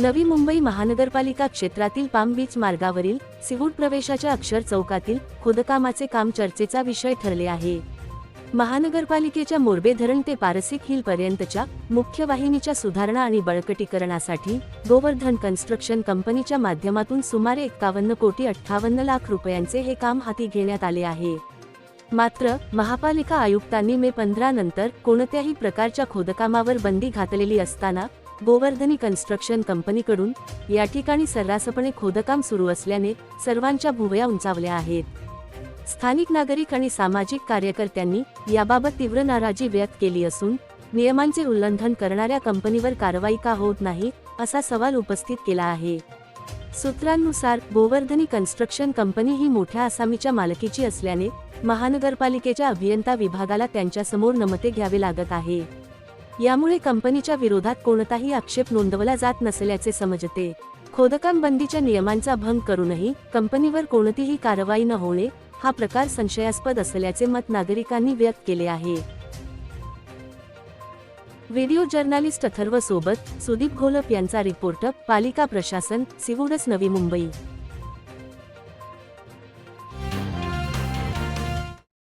नवी मुंबई महानगरपालिका क्षेत्रातील palm beach मार्गावरील सिवूड प्रवेशाच्या अक्षर चौकातील खोदकामाचे काम चर्चेचा विषय ठरले आहे. महानगरपालिकेच्या मोरबे धरण ते पारसिक हिल पर्यंतच्या मुख्य वाहिनीच्या सुधारणा आणि बळकटीकरणासाठी गोवर्धन कन्स्ट्रक्शन कंपनीच्या माध्यमातून सुमारे एक्कावन्न कोटी अठ्ठावन्न लाख रुपयांचे हे काम हाती घेण्यात आले आहे. मात्र महापालिका आयुक्तांनी मे पंधरा नंतर कोणत्याही प्रकारच्या खोदकामावर बंदी घातलेली असताना गोवर्धनी कन्स्ट्रक्शन कंपनीकडून या ठिकाणी सर्रासपणे खोदकाम सुरू असल्याने सर्वांच्या भुवया उंचावल्या आहेत. स्थानिक नागरिक आणि सामाजिक कार्यकर्त्यांनी याबाबत तीव्र नाराजी व्यक्त केली असून नियमांचे उल्लंघन करणाऱ्या कंपनीवर कारवाई का होत नाही असा सवाल उपस्थित केला आहे. सूत्रांनुसार गोवर्धनी कन्स्ट्रक्शन कंपनी ही मोठ्या आसामीच्या मालकीची असल्याने महानगरपालिकेच्या अभियंता विभागाला त्यांच्यासमोर नमते घ्यावे लागत आहे. यामुळे कंपनीच्या विरोधात कोणताही आक्षेप नोंदवला जात नसल्याचे समजते. खोदकाम बंदीच्या नियमांचा भंग करूनही कंपनीवर कोणतीही कारवाई न होणे हा प्रकार संशयास्पद असल्याचे मत नागरिकांनी व्यक्त केले आहे. व्हिडिओ जर्नालिस्ट अथर्व सोबत सुदीप घोलप यांचा रिपोर्ट पालिका प्रशासन सिवूडस नवी मुंबई.